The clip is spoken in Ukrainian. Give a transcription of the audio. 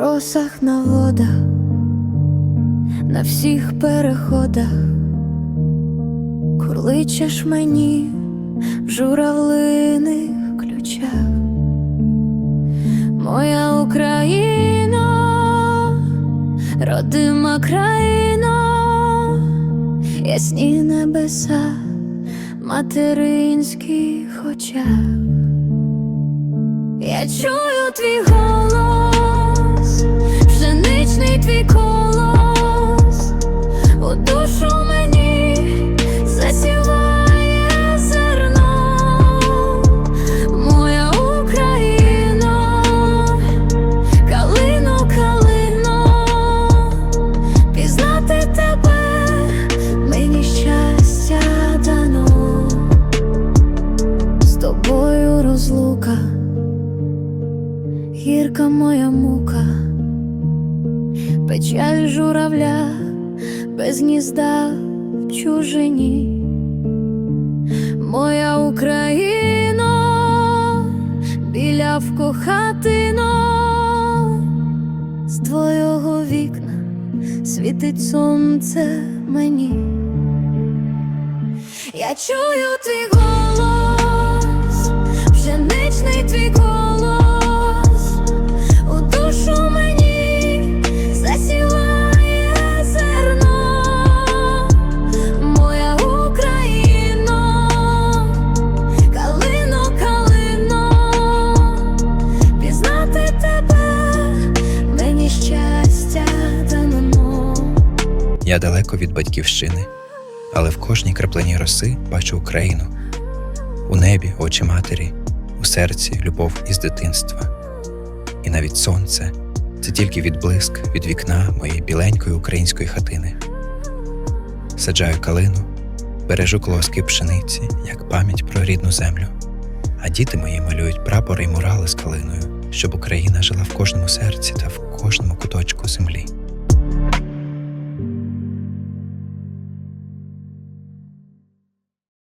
трасах на водах, на всіх переходах, курличеш мені в журавлиних ключах. Моя Україна, родима країна, ясні небеса, материнських очах. Я чую твій голос, тобою розлука гірка моя мука, печаль журавля без гнізда в чужині, моя Україна, білявко хатино, з твого вікна світить сонце мені. Я чую твій голос, Я далеко від батьківщини, але в кожній краплині роси бачу Україну. У небі очі матері, у серці любов із дитинства. І навіть сонце це тільки відблиск від вікна моєї біленької української хатини. Саджаю калину, бережу колоски пшениці, як пам'ять про рідну землю. А діти мої малюють прапори й мурали з калиною, щоб Україна жила в кожному серці та в кожному куточку землі.